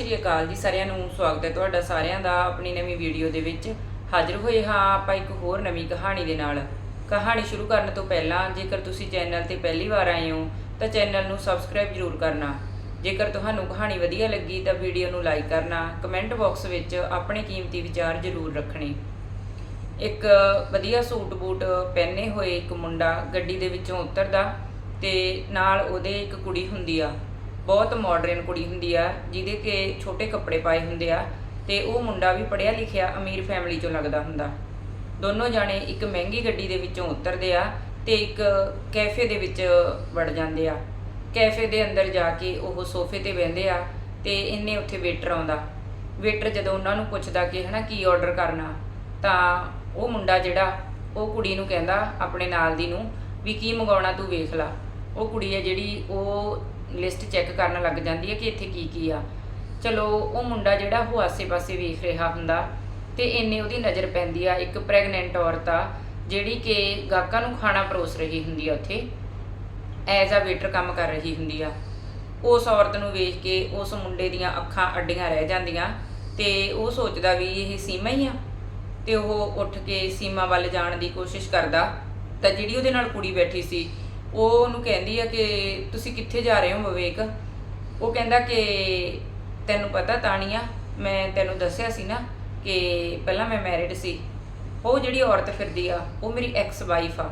ਸ਼੍ਰੀ ਅਕਾਲ ਜੀ ਸਾਰਿਆਂ ਨੂੰ ਸਵਾਗਤ ਹੈ ਤੁਹਾਡਾ ਸਾਰਿਆਂ ਦਾ ਆਪਣੀ ਨਵੀਂ ਵੀਡੀਓ ਦੇ ਵਿੱਚ। ਹਾਜ਼ਰ ਹੋਏ ਹਾਂ ਆਪਾਂ ਇੱਕ ਹੋਰ ਨਵੀਂ ਕਹਾਣੀ ਦੇ ਨਾਲ। ਕਹਾਣੀ ਸ਼ੁਰੂ ਕਰਨ ਤੋਂ ਪਹਿਲਾਂ ਜੇਕਰ ਤੁਸੀਂ ਚੈਨਲ ਤੇ ਪਹਿਲੀ ਵਾਰ ਆਏ ਹੋ, ਤਾਂ ਚੈਨਲ ਨੂੰ ਸਬਸਕ੍ਰਾਈਬ ਜ਼ਰੂਰ ਕਰਨਾ। ਜੇਕਰ ਤੁਹਾਨੂੰ ਕਹਾਣੀ ਵਧੀਆ ਲੱਗੀ, ਤਾਂ ਵੀਡੀਓ ਨੂੰ ਲਾਈਕ ਕਰਨਾ, ਕਮੈਂਟ ਬਾਕਸ ਵਿੱਚ ਆਪਣੇ ਕੀਮਤੀ ਵਿਚਾਰ ਜ਼ਰੂਰ ਰੱਖਣੇ। ਇੱਕ ਵਧੀਆ ਸੂਟ ਬੂਟ ਪਹਿਨੇ ਹੋਏ ਇੱਕ ਮੁੰਡਾ ਗੱਡੀ ਦੇ ਵਿੱਚੋਂ ਉਤਰਦਾ ਤੇ ਨਾਲ ਉਹਦੇ ਇੱਕ ਕੁੜੀ ਹੁੰਦੀ ਆ। ਬਹੁਤ ਮਾਡਰਨ ਕੁੜੀ ਹੁੰਦੀ ਆ, ਜਿਹਦੇ ਕਿ ਛੋਟੇ ਕੱਪੜੇ ਪਾਏ ਹੁੰਦੇ ਆ ਤੇ ਉਹ ਮੁੰਡਾ ਵੀ ਪੜ੍ਹਿਆ ਲਿਖਿਆ ਅਮੀਰ ਫੈਮਿਲੀ ਚੋਂ ਲੱਗਦਾ ਹੁੰਦਾ। ਦੋਨੋਂ ਜਾਣੇ ਇੱਕ ਮਹਿੰਗੀ ਗੱਡੀ ਦੇ ਵਿੱਚੋਂ ਉਤਰਦੇ ਆ ਤੇ ਇੱਕ ਕੈਫੇ ਦੇ ਵਿੱਚ ਵੜ ਜਾਂਦੇ ਆ। ਕੈਫੇ ਦੇ ਅੰਦਰ ਜਾ ਕੇ ਉਹ ਸੋਫੇ ਤੇ ਬਹਿੰਦੇ ਆ ਤੇ ਇਹਨੇ ਉੱਥੇ ਵੇਟਰ ਆਉਂਦਾ। ਵੇਟਰ ਜਦੋਂ ਉਹਨਾਂ ਨੂੰ ਪੁੱਛਦਾ ਕਿ ਹਨਾ ਕੀ ਆਰਡਰ ਕਰਨਾ, ਤਾਂ ਉਹ ਮੁੰਡਾ ਜਿਹੜਾ, ਉਹ ਕੁੜੀ ਨੂੰ ਕਹਿੰਦਾ ਆਪਣੇ ਨਾਲ ਦੀ ਨੂੰ ਵੀ ਕੀ ਮੰਗਾਉਣਾ ਤੂੰ ਵੇਖ ਲਾ। ਉਹ ਕੁੜੀ ਹੈ ਜਿਹੜੀ, ਉਹ ਲਿਸਟ ਚੈੱਕ ਕਰਨ ਲੱਗ ਜਾਂਦੀ ਹੈ ਕਿ ਇੱਥੇ ਕੀ ਕੀ ਆ। ਚਲੋ, ਉਹ ਮੁੰਡਾ ਜਿਹੜਾ ਉਹ ਆਸੇ-ਪਾਸੇ ਵੇਖ ਰਿਹਾ ਹੁੰਦਾ ਤੇ ਇੰਨੇ ਉਹਦੀ ਨਜ਼ਰ ਪੈਂਦੀ ਆ। ਇੱਕ ਪ੍ਰੈਗਨੈਂਟ ਔਰਤ ਆ, ਜਿਹੜੀ ਕਿ ਗਾਹਕਾਂ ਨੂੰ ਖਾਣਾ ਪਰੋਸ ਰਹੀ ਹੁੰਦੀ ਆ ਉੱਥੇ। ਐਜ਼ ਅ ਵੇਟਰ ਕੰਮ ਕਰ ਰਹੀ ਹੁੰਦੀ ਆ। ਉਸ ਔਰਤ ਨੂੰ ਵੇਖ ਕੇ ਉਸ ਮੁੰਡੇ ਦੀਆਂ ਅੱਖਾਂ ਅੱਡੀਆਂ ਰਹਿ ਜਾਂਦੀਆਂ ਤੇ ਉਹ ਸੋਚਦਾ ਵੀ ਇਹ ਸੀਮਾ ਹੀ ਆ। ਤੇ ਉਹ ਉੱਠ ਕੇ ਸੀਮਾ ਵੱਲ ਜਾਣ ਦੀ ਕੋਸ਼ਿਸ਼ ਕਰਦਾ। ਤਾਂ ਜਿਹੜੀ ਉਹਦੇ ਨਾਲ ਕੁੜੀ ਬੈਠੀ ਸੀ ਉਹ ਉਹਨੂੰ ਕਹਿੰਦੀ ਆ ਕਿ ਤੁਸੀਂ ਕਿੱਥੇ ਜਾ ਰਹੇ ਹੋ ਵਿਵੇਕ? ਉਹ ਕਹਿੰਦਾ ਕਿ ਤੈਨੂੰ ਪਤਾ ਤਾਣੀਆ, ਮੈਂ ਤੈਨੂੰ ਦੱਸਿਆ ਸੀ ਨਾ ਕਿ ਪਹਿਲਾਂ ਮੈਂ ਮੈਰਿਡ ਸੀ। ਉਹ ਜਿਹੜੀ ਔਰਤ ਫਿਰਦੀ ਆ, ਉਹ ਮੇਰੀ ਐਕਸ ਵਾਈਫ ਆ।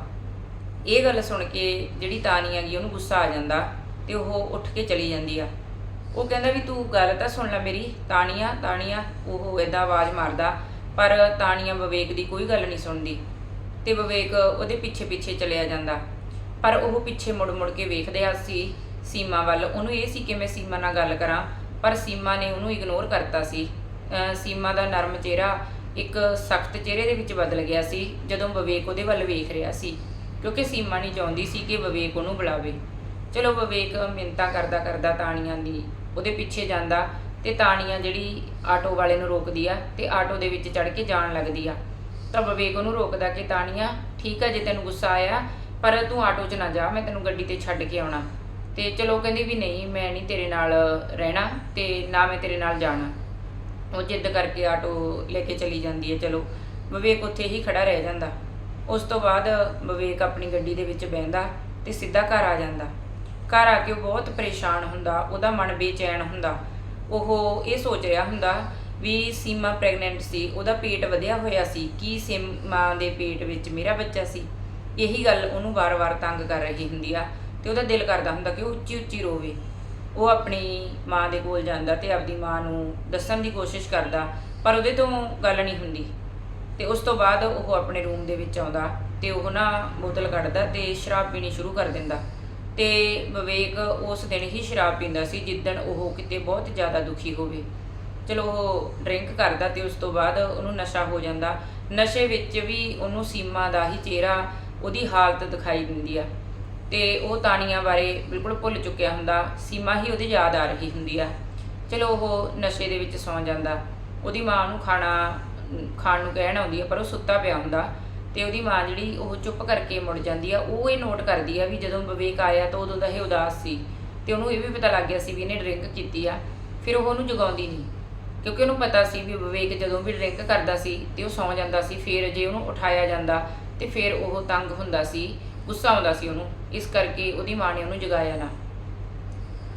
ਇਹ ਗੱਲ ਸੁਣ ਕੇ ਜਿਹੜੀ ਤਾਨੀਆ ਗਈ ਉਹਨੂੰ ਗੁੱਸਾ ਆ ਜਾਂਦਾ ਤੇ ਉਹ ਉੱਠ ਕੇ ਚਲੀ ਜਾਂਦੀ ਆ। ਉਹ ਕਹਿੰਦਾ ਵੀ ਤੂੰ ਗੱਲ ਤਾਂ ਸੁਣ ਲੈ ਮੇਰੀ ਤਾਨੀਆ ਤਾਨੀਆ ਉਹ ਏਦਾਂ ਆਵਾਜ਼ ਮਾਰਦਾ, ਪਰ ਤਾਨੀਆ ਵਿਵੇਕ ਦੀ ਕੋਈ ਗੱਲ ਨਹੀਂ ਸੁਣਦੀ। ਤੇ ਵਿਵੇਕ ਉਹਦੇ ਪਿੱਛੇ ਪਿੱਛੇ ਚਲਿਆ ਜਾਂਦਾ। ਪਰ ਉਹ ਪਿੱਛੇ ਮੁੜ ਮੁੜ ਕੇ ਵੇਖਦਿਆ ਸੀ ਸੀਮਾ ਵੱਲ। ਉਹਨੂੰ ਇਹ ਸੀ ਕਿ ਮੈਂ ਸੀਮਾ ਨਾਲ ਗੱਲ ਕਰਾਂ, ਪਰ ਸੀਮਾ ਨੇ ਉਹਨੂੰ ਇਗਨੋਰ ਕਰਤਾ ਸੀ। ਸੀਮਾ ਦਾ ਨਰਮ ਚਿਹਰਾ ਇੱਕ ਸਖਤ ਚਿਹਰੇ ਦੇ ਵਿੱਚ ਬਦਲ ਗਿਆ ਸੀ, ਜਦੋਂ ਵਿਵੇਕ ਉਹਦੇ ਵੱਲ ਵੇਖ ਰਿਹਾ ਸੀ, ਕਿਉਂਕਿ ਸੀਮਾ ਨਹੀਂ ਚਾਹੁੰਦੀ ਸੀ ਕਿ ਵਿਵੇਕ ਉਹਨੂੰ ਬੁਲਾਵੇ। ਚਲੋ ਵਿਵੇਕ ਮਿੰਤਾ ਕਰਦਾ ਕਰਦਾ ਤਾਣੀਆਂ ਦੀ, ਉਹਦੇ ਪਿੱਛੇ ਜਾਂਦਾ ਤੇ ਤਾਣੀਆਂ ਜਿਹੜੀ ਆਟੋ ਵਾਲੇ ਨੂੰ ਰੋਕਦੀ ਆ ਤੇ ਆਟੋ ਦੇ ਵਿੱਚ ਚੜ ਕੇ ਜਾਣ ਲੱਗਦੀ ਆ। ਤਾਂ ਵਿਵੇਕ ਉਹਨੂੰ ਰੋਕਦਾ ਕਿ ਤਾਣੀਆਂ, ਠੀਕ ਆ ਜੇ ਤੈਨੂੰ ਗੁੱਸਾ ਆਇਆ ਪਰ ਤੂੰ ਆਟੋ 'ਚ ਨਾ ਜਾ, ਮੈਂ ਤੈਨੂੰ ਗੱਡੀ ਤੇ ਛੱਡ ਕੇ ਆਉਣਾ। ਤੇ ਚਲੋ ਕਹਿੰਦੀ ਵੀ ਨਹੀਂ, ਮੈਂ ਨਹੀਂ ਤੇਰੇ ਨਾਲ ਰਹਿਣਾ ਤੇ ਨਾ ਮੈਂ ਤੇਰੇ ਨਾਲ ਜਾਣਾ। ਉਹ ਜਿੱਦ ਕਰਕੇ ਆਟੋ ਲੈ ਕੇ ਚਲੀ ਜਾਂਦੀ ਹੈ, ਚਲੋ। ਵਿਵੇਕ ਉੱਥੇ ਹੀ ਖੜਾ ਰਹਿ ਜਾਂਦਾ। ਉਸ ਤੋਂ ਬਾਅਦ ਵਿਵੇਕ ਆਪਣੀ ਗੱਡੀ ਦੇ ਵਿੱਚ ਬਹਿੰਦਾ ਤੇ ਸਿੱਧਾ ਘਰ ਆ ਜਾਂਦਾ। ਘਰ ਆ ਕੇ ਉਹ ਬਹੁਤ ਪਰੇਸ਼ਾਨ ਹੁੰਦਾ, ਉਹਦਾ ਮਨ ਬੇਚੈਨ ਹੁੰਦਾ। ਉਹ ਇਹ ਸੋਚ ਰਿਹਾ ਹੁੰਦਾ ਵੀ ਸੀਮਾ ਪ੍ਰੈਗਨੈਂਟ ਸੀ, ਉਹਦਾ ਪੇਟ ਵਧਿਆ ਹੋਇਆ ਸੀ। ਕੀ ਸੀਮਾ ਦੇ ਪੇਟ ਵਿੱਚ ਮੇਰਾ ਬੱਚਾ ਸੀ? ਇਹੀ ਗੱਲ ਉਹਨੂੰ ਵਾਰ-ਵਾਰ ਤੰਗ ਕਰ ਰਹੀ ਹੁੰਦੀ ਆ ਤੇ ਉਹਦਾ ਦਿਲ ਕਰਦਾ ਹੁੰਦਾ ਕਿ ਉਹ ਉੱਚੀ-ਉੱਚੀ ਰੋਵੇ। ਉਹ ਆਪਣੀ ਮਾਂ ਦੇ ਕੋਲ ਜਾਂਦਾ ਤੇ ਆਪਦੀ ਮਾਂ ਨੂੰ ਦੱਸਣ ਦੀ ਕੋਸ਼ਿਸ਼ ਕਰਦਾ, ਪਰ ਉਹਦੇ ਤੋਂ ਗੱਲ ਨਹੀਂ ਹੁੰਦੀ। ਤੇ ਉਸ ਤੋਂ ਬਾਅਦ ਉਹ ਆਪਣੇ ਰੂਮ ਦੇ ਵਿੱਚ ਆਉਂਦਾ ਤੇ ਉਹ ਨਾ ਬੋਤਲ ਕੱਢਦਾ ਤੇ ਸ਼ਰਾਬ ਪੀਣੀ ਸ਼ੁਰੂ ਕਰ ਦਿੰਦਾ। ਤੇ ਵਿਵੇਕ ਉਸ ਦਿਨ ਹੀ ਸ਼ਰਾਬ ਪੀਂਦਾ ਸੀ ਜਿੱਦਣ ਉਹ ਕਿਤੇ ਬਹੁਤ ਜ਼ਿਆਦਾ ਦੁਖੀ ਹੋਵੇ। ਚਲੋ ਉਹ ਡਰਿੰਕ ਕਰਦਾ ਤੇ ਉਸ ਤੋਂ ਬਾਅਦ ਉਹਨੂੰ ਨਸ਼ਾ ਹੋ ਜਾਂਦਾ। ਨਸ਼ੇ ਵਿੱਚ ਵੀ ਉਹਨੂੰ ਸੀਮਾ ਦਾ ਹੀ ਚਿਹਰਾ ਉਹਦੀ ਹਾਲਤ ਦਿਖਾਈ ਦਿੰਦੀ ਆ। ਤੇ ਉਹ ਤਾਣੀਆਂ ਬਾਰੇ ਬਿਲਕੁਲ ਭੁੱਲ ਚੁੱਕਿਆ ਹੁੰਦਾ। ਸੀਮਾ ਹੀ ਉਹਦੇ ਯਾਦ ਆ ਰਹੀ ਹੁੰਦੀ ਆ। ਚਲੋ ਉਹ ਨਸ਼ੇ ਦੇ ਵਿੱਚ ਸੌਂ ਜਾਂਦਾ। ਉਹਦੀ ਮਾਂ ਉਹਨੂੰ ਖਾਣਾ, ਖਾਣ ਨੂੰ ਕਹਿਣ ਆਉਂਦੀ ਆ, ਪਰ ਉਹ ਸੁੱਤਾ ਪਿਆ ਹੁੰਦਾ। ਤੇ ਉਹਦੀ ਮਾਂ ਜਿਹੜੀ ਉਹ ਚੁੱਪ ਕਰਕੇ ਮੁੜ ਜਾਂਦੀ ਆ। ਉਹ ਇਹ ਨੋਟ ਕਰਦੀ ਆ ਵੀ ਜਦੋਂ ਵਿਵੇਕ ਆਇਆ ਤਾਂ ਉਦੋਂ ਦਾ ਇਹ ਉਦਾਸ ਸੀ। ਤੇ ਉਹਨੂੰ ਇਹ ਵੀ ਪਤਾ ਲੱਗ ਗਿਆ ਸੀ ਵੀ ਇਹਨੇ ਡਰਿੰਕ ਕੀਤੀ ਆ। ਫਿਰ ਉਹ ਉਹਨੂੰ ਜਗਾਉਂਦੀ ਨਹੀਂ। ਕਿਉਂਕਿ ਉਹਨੂੰ ਪਤਾ ਸੀ ਵੀ ਵਿਵੇਕ ਜਦੋਂ ਵੀ ਡਰਿੰਕ ਕਰਦਾ ਸੀ ਤੇ ਉਹ ਸੌਂ ਜਾਂਦਾ ਸੀ। ਫਿਰ ਜੇ ਉਹਨੂੰ ਉਠਾਇਆ ਜਾਂਦਾ ਤੇ ਫਿਰ ਉਹ ਤੰਗ ਹੁੰਦਾ ਸੀ, ਗੁੱਸਾ ਆਉਂਦਾ ਸੀ ਉਹਨੂੰ, ਇਸ ਕਰਕੇ ਉਹਦੀ ਮਾਂ ਨੇ ਉਹਨੂੰ ਜਗਾਇਆ ਨਾ।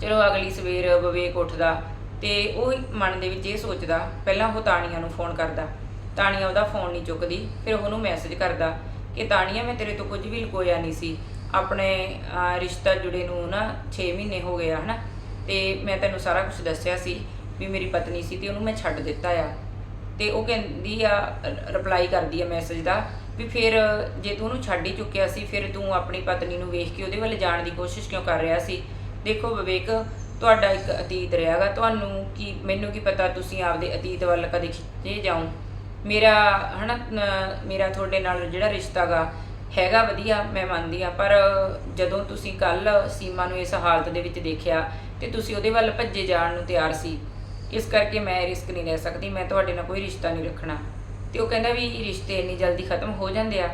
ਚਲੋ ਅਗਲੀ ਸਵੇਰ ਵਿਵੇਕ ਉੱਠਦਾ ਤੇ ਉਹ ਮਨ ਦੇ ਵਿੱਚ ਇਹ ਸੋਚਦਾ, ਪਹਿਲਾਂ ਉਹ ਤਾਣੀਆਂ ਨੂੰ ਫੋਨ ਕਰਦਾ। ਤਾਣੀਆਂ ਉਹਦਾ ਫੋਨ ਨਹੀਂ ਚੁੱਕਦੀ, ਫਿਰ ਉਹਨੂੰ ਮੈਸੇਜ ਕਰਦਾ ਕਿ, ਤਾਣੀਆਂ, ਮੈਂ ਤੇਰੇ ਤੋਂ ਕੁਝ ਵੀ ਲੁਕੋਇਆ ਨਹੀਂ ਸੀ। ਆਪਣੇ ਰਿਸ਼ਤਾ ਜੁੜੇ ਨੂੰ ਨਾ 6 ਮਹੀਨੇ ਹੋ ਗਏ ਆ, ਹਨਾ? ਤੇ ਮੈਂ ਤੈਨੂੰ ਸਾਰਾ ਕੁਝ ਦੱਸਿਆ ਸੀ ਵੀ ਮੇਰੀ ਪਤਨੀ ਸੀ ਤੇ ਉਹਨੂੰ ਮੈਂ ਛੱਡ ਦਿੱਤਾ ਆ। ਤੇ ਉਹ ਕਹਿੰਦੀ ਆ ਰਿਪਲਾਈ ਕਰਦੀ ਆ ਮੈਸੇਜ ਦਾ ਵੀ ਫਿਰ ਜੇ ਤੂੰ ਉਹਨੂੰ ਛੱਡ ਹੀ ਚੁੱਕਿਆ ਸੀ, ਫਿਰ ਤੂੰ ਆਪਣੀ ਪਤਨੀ ਨੂੰ ਵੇਖ ਕੇ ਉਹਦੇ ਵੱਲ ਜਾਣ ਦੀ ਕੋਸ਼ਿਸ਼ ਕਿਉਂ ਕਰ ਰਿਹਾ ਸੀ? ਦੇਖੋ ਵਿਵੇਕ, ਤੁਹਾਡਾ ਇੱਕ ਅਤੀਤ ਰਿਹਾਗਾ। ਤੁਹਾਨੂੰ ਕੀ, ਮੈਨੂੰ ਕੀ ਪਤਾ ਤੁਸੀਂ ਆਪਦੇ ਅਤੀਤ ਵੱਲ ਕਦੇ ਖਿੱਚੇ ਜਾਓ? ਮੇਰਾ, ਹਨਾ ਨ- ਮੇਰਾ ਤੁਹਾਡੇ ਨਾਲ ਜਿਹੜਾ ਰਿਸ਼ਤਾਗਾ ਹੈਗਾ ਵਧੀਆ, ਮੈਂ ਮੰਨਦੀ ਆ ਪਰ ਜਦੋਂ ਤੁਸੀਂ ਕੱਲ ਸੀਮਾ ਨੂੰ ਇਸ ਹਾਲਤ ਦੇ ਵਿੱਚ ਦੇਖਿਆ ਤੇ ਤੁਸੀਂ ਉਹਦੇ ਵੱਲ ਭੱਜੇ ਜਾਣ ਨੂੰ ਤਿਆਰ ਸੀ, ਇਸ ਕਰਕੇ ਮੈਂ ਰਿਸਕ ਨਹੀਂ ਲੈ ਸਕਦੀ, ਮੈਂ ਤੁਹਾਡੇ ਨਾਲ ਕੋਈ ਰਿਸ਼ਤਾ ਨਹੀਂ ਰੱਖਣਾ। ਤੇ ਉਹ ਕਹਿੰਦਾ ਵੀ ਰਿਸ਼ਤੇ ਇੰਨੀ ਜਲਦੀ ਖਤਮ ਹੋ ਜਾਂਦੇ ਆ।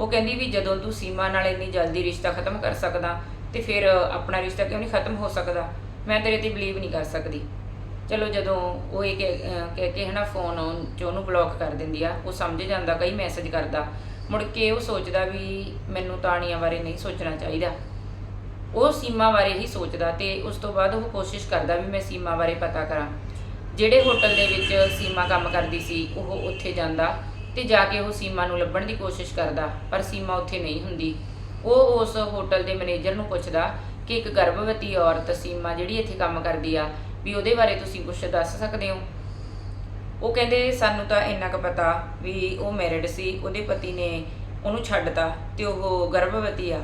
ਉਹ ਕਹਿੰਦੀ ਵੀ ਜਦੋਂ ਤੂੰ ਸੀਮਾ ਨਾਲ ਇੰਨੀ ਜਲਦੀ ਰਿਸ਼ਤਾ ਖਤਮ ਕਰ ਸਕਦਾ ਤੇ ਫਿਰ ਆਪਣਾ ਰਿਸ਼ਤਾ ਕਿਉਂ ਨਹੀਂ ਖਤਮ ਹੋ ਸਕਦਾ? ਮੈਂ ਤੇਰੇ ਤੇ ਬਲੀਵ ਨਹੀਂ ਕਰ ਸਕਦੀ। ਚਲੋ ਜਦੋਂ ਉਹ ਇਹ ਕਹਿ ਕਹਿ ਕੇ ਹਨਾ ਫੋਨ ਚ ਉਹਨੂੰ ਬਲੌਕ ਕਰ ਦਿੰਦੀ ਆ, ਉਹ ਸਮਝ ਜਾਂਦਾ, ਕਈ ਮੈਸੇਜ ਕਰਦਾ। ਮੁੜ ਕੇ ਉਹ ਸੋਚਦਾ ਵੀ ਮੈਨੂੰ ਤਾਣੀਆਂ ਬਾਰੇ ਨਹੀਂ ਸੋਚਣਾ ਚਾਹੀਦਾ। ਉਹ ਸੀਮਾ ਬਾਰੇ ਹੀ ਸੋਚਦਾ ਤੇ ਉਸ ਤੋਂ ਬਾਅਦ ਉਹ ਕੋਸ਼ਿਸ਼ ਕਰਦਾ ਵੀ ਮੈਂ ਸੀਮਾ ਬਾਰੇ ਪਤਾ ਕਰਾਂ। ਜਿਹੜੇ ਹੋਟਲ ਦੇ ਵਿੱਚ ਸੀਮਾ ਕੰਮ ਕਰਦੀ ਸੀ, ਉਹ ਉੱਥੇ ਜਾਂਦਾ ਤੇ ਜਾ ਕੇ ਉਹ ਸੀਮਾ ਨੂੰ ਲੱਭਣ ਦੀ ਕੋਸ਼ਿਸ਼ ਕਰਦਾ, ਪਰ ਸੀਮਾ ਉੱਥੇ ਨਹੀਂ ਹੁੰਦੀ। ਉਹ ਉਸ ਹੋਟਲ ਦੇ ਮੈਨੇਜਰ ਨੂੰ ਪੁੱਛਦਾ ਕਿ ਇੱਕ ਗਰਭਵਤੀ ਔਰਤ ਸੀਮਾ ਜਿਹੜੀ ਇੱਥੇ ਕੰਮ ਕਰਦੀ ਆ, ਵੀ ਉਹਦੇ ਬਾਰੇ ਤੁਸੀਂ ਕੁਝ ਦੱਸ ਸਕਦੇ ਹੋ? ਉਹ ਕਹਿੰਦੇ, ਸਾਨੂੰ ਤਾਂ ਇੰਨਾ ਕੁ ਪਤਾ ਵੀ ਉਹ ਮੈਰਿਡ ਸੀ, ਉਹਦੇ ਪਤੀ ਨੇ ਉਹਨੂੰ ਛੱਡਤਾ ਤੇ ਉਹ ਗਰਭਵਤੀ ਆ।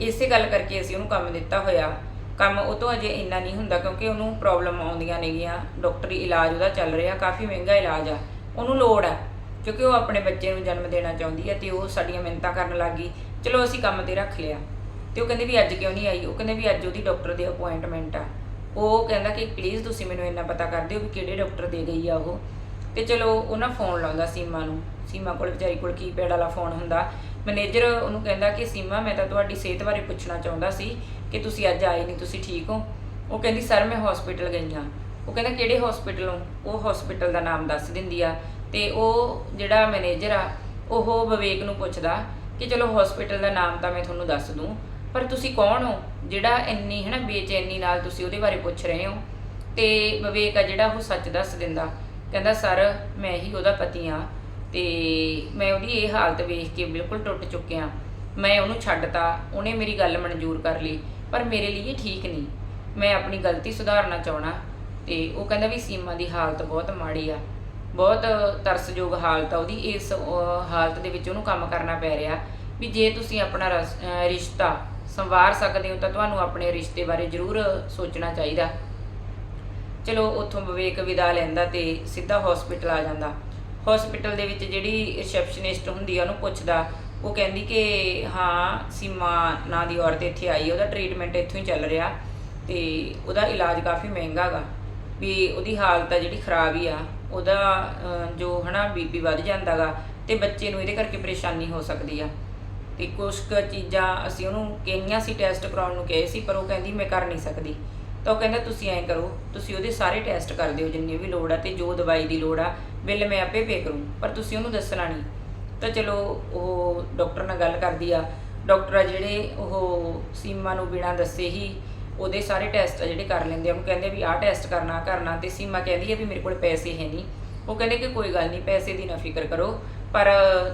ਇਸੇ ਗੱਲ ਕਰਕੇ ਅਸੀਂ ਉਹਨੂੰ ਕੰਮ ਦਿੱਤਾ ਹੋਇਆ। ਕੰਮ ਉਹ ਤੋਂ ਅਜੇ ਇੰਨਾ ਨਹੀਂ ਹੁੰਦਾ ਕਿਉਂਕਿ ਉਹਨੂੰ ਪ੍ਰੋਬਲਮ ਆਉਂਦੀਆਂ ਨੇਗੀਆਂ। ਡਾਕਟਰੀ ਇਲਾਜ ਉਹਦਾ ਚੱਲ ਰਿਹਾ, ਕਾਫੀ ਮਹਿੰਗਾ ਇਲਾਜ ਆ। ਉਹਨੂੰ ਲੋੜ ਆ, ਕਿਉਂਕਿ ਉਹ ਆਪਣੇ ਬੱਚੇ ਨੂੰ ਜਨਮ ਦੇਣਾ ਚਾਹੁੰਦੀ ਹੈ ਤੇ ਉਹ ਸਾਡੀਆਂ ਮਿੰਨਤਾਂ ਕਰਨ ਲੱਗੀ। ਚਲੋ ਅਸੀਂ ਕੰਮ ਤੇ ਰੱਖ ਲਿਆ। ਤੇ ਉਹ ਕਹਿੰਦੇ ਵੀ ਅੱਜ ਕਿਉਂ ਨਹੀਂ ਆਈ? ਉਹ ਕਹਿੰਦੇ ਵੀ ਅੱਜ ਉਹਦੀ ਡਾਕਟਰ ਦੀ ਅਪਾਇੰਟਮੈਂਟ ਆ। ਉਹ ਕਹਿੰਦਾ ਕਿ ਪਲੀਜ਼ ਤੁਸੀਂ ਮੈਨੂੰ ਇੰਨਾ ਪਤਾ ਕਰ ਦਿਓ ਵੀ ਕਿਹੜੇ ਡਾਕਟਰ ਦੇ ਗਈ ਆ ਉਹ। ਤੇ ਚਲੋ ਉਹਨਾਂ ਫੋਨ ਲਾਉਂਦਾ ਸੀਮਾ ਨੂੰ। ਸੀਮਾ ਕੋਲ ਵਿਚਾਰੀ ਕੋਲ ਕੀਪੈਡ ਵਾਲਾ ਫੋਨ ਹੁੰਦਾ। ਮੈਨੇਜਰ ਉਹਨੂੰ ਕਹਿੰਦਾ ਕਿ ਸੀਮਾ, ਮੈਂ ਤਾਂ ਤੁਹਾਡੀ ਸਿਹਤ ਬਾਰੇ ਪੁੱਛਣਾ ਚਾਹੁੰਦਾ ਸੀ ਕਿ ਤੁਸੀਂ ਅੱਜ ਆਏ ਨਹੀਂ, ਤੁਸੀਂ ਠੀਕ ਹੋ? ਉਹ ਕਹਿੰਦੀ, ਸਰ, ਮੈਂ ਹਸਪੀਟਲ ਗਈ ਹਾਂ। ਉਹ ਕਹਿੰਦਾ, ਕਿਹੜੇ ਹਸਪੀਟਲੋਂ ਉਹ ਹਸਪੀਟਲ ਦਾ ਨਾਮ ਦੱਸ ਦਿੰਦੀ ਆ। ਤੇ ਉਹ ਜਿਹੜਾ ਮੈਨੇਜਰ ਆ, ਉਹ ਵਿਵੇਕ ਨੂੰ ਪੁੱਛਦਾ ਕਿ ਚਲੋ ਹਸਪੀਟਲ ਦਾ ਨਾਮ ਤਾਂ ਮੈਂ ਤੁਹਾਨੂੰ ਦੱਸ ਦੂੰ, ਪਰ ਤੁਸੀਂ ਕੌਣ ਹੋ? ਜਿਹੜਾ ਇੰਨੀ ਹੈ ਨਾ ਬੇਚੈਨੀ ਨਾਲ ਤੁਸੀਂ ਉਹਦੇ ਬਾਰੇ ਪੁੱਛ ਰਹੇ ਹੋ। ਤੇ ਵਿਵੇਕ ਆ ਜਿਹੜਾ ਉਹ ਸੱਚ ਦੱਸ ਦਿੰਦਾ। ਕਹਿੰਦਾ, ਸਰ, ਮੈਂ ਹੀ ਉਹਦਾ ਪਤੀ ਆ ਤੇ ਮੈਂ ਉਹਦੀ ਇਹ ਹਾਲਤ ਵੇਖ ਕੇ ਬਿਲਕੁਲ ਟੁੱਟ ਚੁੱਕਿਆ। ਮੈਂ ਉਹਨੂੰ ਛੱਡਤਾ, ਉਹਨੇ ਮੇਰੀ ਗੱਲ ਮਨਜ਼ੂਰ ਕਰ ਲਈ, ਪਰ ਮੇਰੇ ਲਈ ਇਹ ਠੀਕ ਨਹੀਂ। ਮੈਂ ਆਪਣੀ ਗਲਤੀ ਸੁਧਾਰਨਾ ਚਾਹਣਾ ਤੇ ਉਹ ਕਹਿੰਦਾ ਵੀ ਸੀਮਾ ਦੀ ਹਾਲਤ ਬਹੁਤ ਮਾੜੀ ਆ। ਬਹੁਤ ਤਰਸਯੋਗ ਹਾਲਤ ਆ ਉਹਦੀ। ਇਸ ਹਾਲਤ ਦੇ ਵਿੱਚ ਉਹਨੂੰ ਕੰਮ ਕਰਨਾ ਪੈ ਰਿਹਾ ਵੀ ਜੇ ਤੁਸੀਂ ਆਪਣਾ ਰਸ- ਰਿਸ਼ਤਾ ਸੰਵਾਰ ਸਕਦੇ ਹੋ ਤਾਂ ਤੁਹਾਨੂੰ ਆਪਣੇ ਰਿਸ਼ਤੇ ਬਾਰੇ ਜ਼ਰੂਰ ਸੋਚਣਾ ਚਾਹੀਦਾ। ਚਲੋ ਉੱਥੋਂ ਵਿਵੇਕ ਵਿਦਾ ਲੈਂਦਾ ਤੇ ਸਿੱਧਾ ਹਸਪੀਟਲ ਆ ਜਾਂਦਾ। ਹਸਪੀਟਲ ਦੇ ਵਿੱਚ ਜਿਹੜੀ ਰਿਸੈਪਸ਼ਨਿਸਟ ਹੁੰਦੀ ਆ ਉਹਨੂੰ ਪੁੱਛਦਾ। ਉਹ ਕਹਿੰਦੀ ਕਿ ਹਾਂ ਸੀਮਾ ਨਾਂ ਦੀ ਔਰਤ ਇੱਥੇ ਆਈ ਉਹਦਾ ਟ੍ਰੀਟਮੈਂਟ ਇੱਥੋਂ ਹੀ ਚੱਲ ਰਿਹਾ ਤੇ ਉਹਦਾ ਇਲਾਜ ਕਾਫੀ ਮਹਿੰਗਾ ਗਾ। ਵੀ ਉਹਦੀ ਹਾਲਤ ਆ ਜਿਹੜੀ ਖਰਾਬ ਹੀ ਆ ਉਹਦਾ ਅਹ, ਜੋ ਹਨਾ ਬੀਪੀ ਵੱਧ ਜਾਂਦਾਗਾ ਤੇ ਬੱਚੇ ਨੂੰ ਇਹਦੇ ਕਰਕੇ ਪਰੇਸ਼ਾਨੀ ਹੋ ਸਕਦੀ ਆ। ਤੇ ਕੁਝ ਕੁ ਚੀਜ਼ਾਂ ਅਸੀਂ ਉਹਨੂੰ ਕਹੀਆਂ ਸੀ ਟੈਸਟ ਕਰਾਉਣ ਨੂੰ ਕਹੇ ਸੀ ਪਰ ਉਹ ਕਹਿੰਦੀ ਮੈਂ ਕਰ ਨਹੀਂ ਸਕਦੀ। ਤਾਂ ਉਹ ਕਹਿੰਦਾ ਤੁਸੀਂ ਐਂ ਕਰੋ, ਤੁਸੀਂ ਉਹਦੇ ਸਾਰੇ ਟੈਸਟ ਕਰ ਦਿਓ ਜਿੰਨੀ ਵੀ ਲੋੜ ਆ ਤੇ ਜੋ ਦਵਾਈ ਦੀ ਲੋੜ ਆ, ਬਿੱਲ ਮੈਂ ਆਪੇ ਪੇ ਕਰੂੰ, ਪਰ ਤੁਸੀਂ ਉਹਨੂੰ ਦੱਸਣਾ ਨਹੀਂ। ਤਾਂ ਚਲੋ ਉਹ ਡਾਕਟਰ ਨਾਲ ਗੱਲ ਕਰਦੀ ਆ। ਡਾਕਟਰ ਆ ਜਿਹੜੇ ਉਹ ਸੀਮਾ ਨੂੰ ਬਿਨਾਂ ਦੱਸੇ ਹੀ ਉਹਦੇ ਸਾਰੇ ਟੈਸਟ ਆ ਜਿਹੜੇ ਕਰ ਲੈਂਦੇ ਆ। ਉਹਨੂੰ ਕਹਿੰਦੇ ਵੀ ਆਹ ਟੈਸਟ ਕਰਨਾ ਕਰਨਾ ਤੇ ਸੀਮਾ ਕਹਿੰਦੀ ਹੈ ਵੀ ਮੇਰੇ ਕੋਲ ਪੈਸੇ ਹੈ ਨਹੀਂ। ਉਹ ਕਹਿੰਦੇ ਕਿ ਕੋਈ ਗੱਲ ਨਹੀਂ, ਪੈਸੇ ਦੀ ਨਾ ਫਿਕਰ ਕਰੋ, ਪਰ